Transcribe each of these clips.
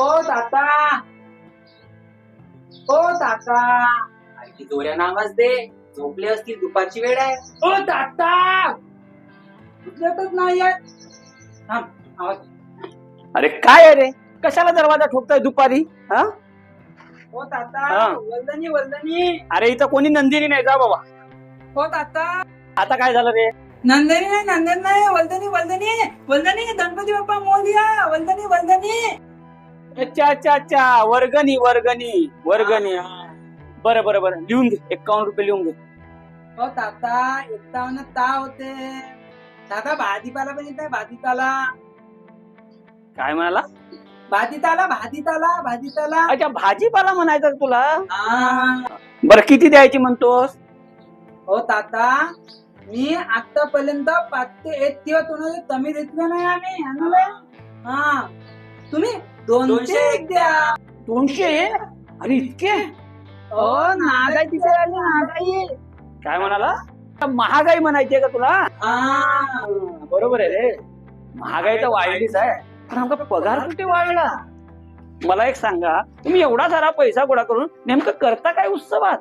ओ ताता. ओ ताता. आणखी जोऱ्यानं आवाज दे. झोपले असतील दुपारची वेळ आहे. ओ ताता. उचलतच थांब आवाज अरे काय रे? कशाला दरवाजा ठोकताय दुपारी? हा? ओ ताता हा. वल्दनी वल्दनी. अरे इथं कोणी नंदिनी नाही जा बाबा. ओ ताता. आता काय झालं रे? नंदनी नाही नंदन नाही वल्दनी वल्दनी वल्दनी गणपती बाप्पा मोलिया वल्दनी वल्दनी। अच्छा अच्छा अच्छा वर्गणी वर्गणी वर्गणी हा. बरं बरं बरं लिहून घे एकावन्न रुपये लिहून घे. ओ ताता एकटावन्न ता होते. ताता भाजीपाला पण येत भाजीपाला. काय म्हणाला? भाजीताला भाजीताला भाजीताला अच्छा भाजीपाला म्हणायचं तुला? हा. बरं किती द्यायची म्हणतोस? हो ताता मी आतापर्यंत पाच ते एक किंवा तुम्हाला कमी देतले नाही आम्ही आम्हाला हा. तुम्ही दोनशे एक द्या. दोनशे अरे इतके? हो महागाई तिथे आली महागाई. काय म्हणाला? महागाई म्हणायची का तुला? हा. बरोबर आहे रे. महागाई तर वाढलीच आहे. पण आमचा पगार कुठे वाढला? मला एक सांगा तुम्ही एवढा सारा पैसा गोळा करून नेमकं करता काय उत्सवात?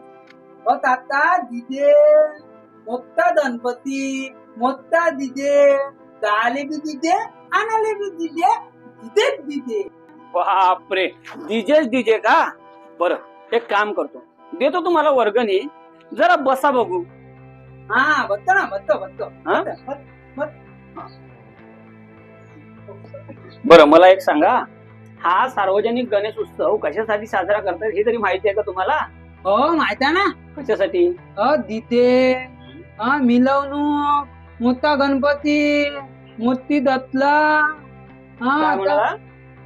हो ताता दिजे मोठा गणपती मोठा दिजे जाले बी दिजे आणाले बी दिजे दिजेच दिजे बापरे डीजेच डीजे का? बरं एक काम करतो. देतो तुम्हाला वर्गणी. जरा बसा बघू. हा बघतो ना बघतो बघतो. हा? बघतो. बरं मला एक सांगा. हा सार्वजनिक गणेश उत्सव कशासाठी साजरा करतात हे तरी माहिती आहे का तुम्हाला? हो माहिती आहे ना. कशासाठी? अ दिते अ मिलवणूक मोठा गणपती मोठी दत्तला हा काय आता म्हणाला?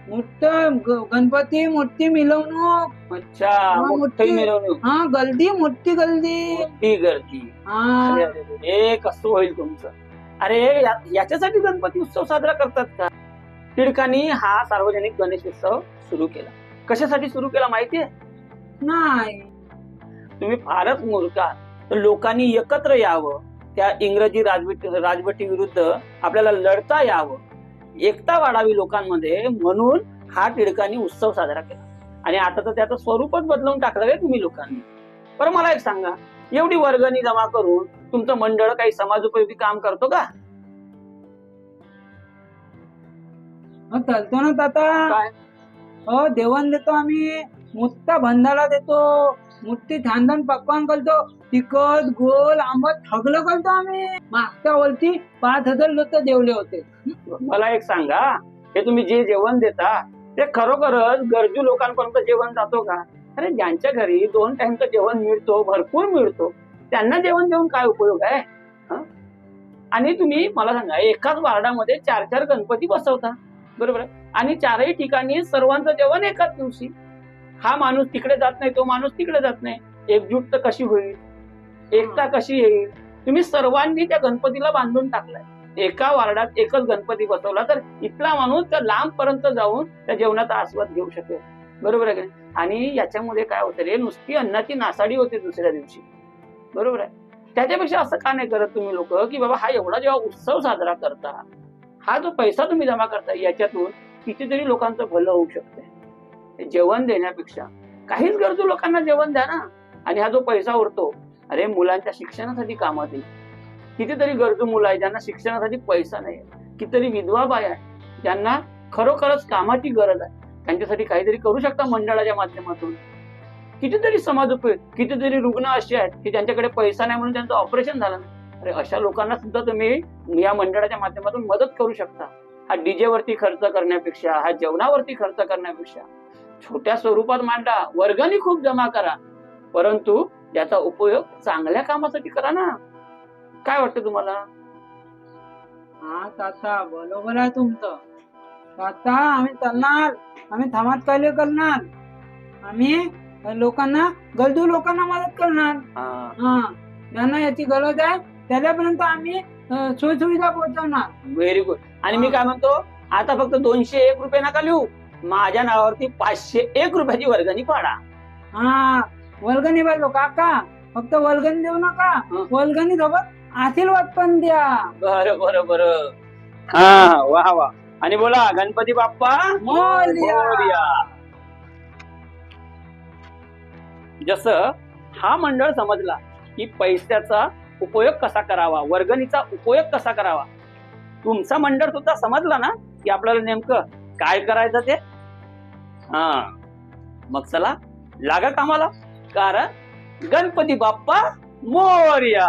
मोठा ग- गणपती मोठी मिलवणूक. अच्छा मोठी मोठी- मिरवणूक हा गल्दी मोठी गल्दी मोठी गर्दी. हा. अरे, अरे, अरे, हे कसं होईल तुमचं? अरे या- याच्यासाठी गणपती उत्सव साजरा करतात का? टिळकांनी हा सार्वजनिक गणेश उत्सव सुरू केला. कशासाठी सुरू केला माहितीये? नाही. तुम्ही फारच मूर्ख आहात. तर लोकांनी एकत्र यावं. त्या इंग्रजी राजवटी राजवटी विरुद्ध आपल्याला लढता यावं. एकता वाढावी लोकांमध्ये म्हणून हा टिळकांनी उत्सव साजरा केला. आणि आता तर त्याचं स्वरूपच बदलवून टाकलं रे तुम्ही लोकांनी. बरं मला एक सांगा. एवढी वर्गणी जमा करून तुमचं मंडळ काही समाजोपयोगी काम करतो का? चालतो ना काय? हो देवण देतो आम्ही. मोठा भंडारा देतो. मोठी छान छान पकवान करतो. तिखट गोल आंबट थकलं करतो आम्ही. मागच्या वरती पाच हजार लोक जेवले होते. मला एक सांगा हे तुम्ही जे जेवण देता ते खरोखरच गरजू लोकांपर्यंत जेवण जातो का? अरे ज्यांच्या घरी दोन टाइमचं जेवण मिळतो भरपूर मिळतो. त्यांना जेवण देऊन काय उपयोग आहे? आणि तुम्ही मला सांगा एकाच वार्डामध्ये चार चार गणपती बसवता. बरोबर? आणि चारही ठिकाणी सर्वांचं जेवण एकाच दिवशी. हा माणूस तिकडे जात नाही तो माणूस तिकडे जात नाही. एकजूट तर कशी होईल? एकता कशी येईल? तुम्ही सर्वांनी त्या गणपतीला बांधून टाकलाय. एका वार्डात एकच गणपती बसवला तर इथला माणूस त्या लांब पर्यंत जाऊन त्या जेवणाचा आस्वाद घेऊ शकेल. बरोबर आहे का आणि याच्यामध्ये काय होतं रे? नुसती अन्नाची नासाडी होते दुसऱ्या दिवशी. बरोबर आहे? त्याच्यापेक्षा असं का नाही करत तुम्ही लोक की बाबा हा एवढा जेव्हा उत्सव साजरा करता हा जो पैसा तुम्ही जमा करता याच्यातून कितीतरी लोकांचं भलं होऊ शकतंय. जेवण देण्यापेक्षा. काहीच गरजू लोकांना जेवण द्या ना. आणि हा जो पैसा उरतो अरे मुलांच्या शिक्षणासाठी कामात येईल कितीतरी गरजू मुलं आहे ज्यांना शिक्षणासाठी पैसा नाही कितीतरी विधवा बाय आहे ज्यांना खरोखरच कामाची गरज आहे. त्यांच्यासाठी काहीतरी करू शकता मंडळाच्या माध्यमातून. कितीतरी समाज उपयोग कितीतरी रुग्ण असे आहेत की ज्यांच्याकडे पैसा नाही म्हणून त्यांचं ऑपरेशन झालं नाही. अरे अशा लोकांना सुद्धा तुम्ही या मंडळाच्या माध्यमातून मदत करू शकता. हा डीजे वरती खर्च करण्यापेक्षा हा जेवणावरती खर्च करण्यापेक्षा. छोट्या स्वरूपात मांडा वर्गणी खूप जमा करा. परंतु याचा उपयोग चांगल्या कामासाठी करा ना. काय वाटतं तुम्हाला? हा ताता बरोबर आहे तुमचं. ताता आम्ही चालणार. आम्ही थमात काय करणार? आम्ही लोकांना गरजू लोकांना मदत करणार. हा. हा ज्यांना याची गरज आहे त्याच्यापर्यंत आम्ही अं, सोयीसुविधा पोहोचवणार. व्हेरी गुड आणि मी काय म्हणतो? आता फक्त दोनशे एक रुपये नका लिहू. माझ्या नावावरती पाचशे एक रुपयाची वर्गणी पाडा. हा वर्गणी बघलो काका फक्त वर्गणी देऊ नका. वर्गणी सोबत आशीर्वाद पण द्या. बरं बरं बरं. हा वा वा. आणि बोला गणपती बाप्पा. मोरया. जसं हा मंडळ समजला की पैशाचा उपयोग कसा करावा वर्गणीचा उपयोग कसा करावा. तुमचा मंडळ सुद्धा समजला ना की आपल्याला नेमकं काय करायचं ते? हा. मग चला लागा कामाला कारण गणपती बाप्पा मोरया.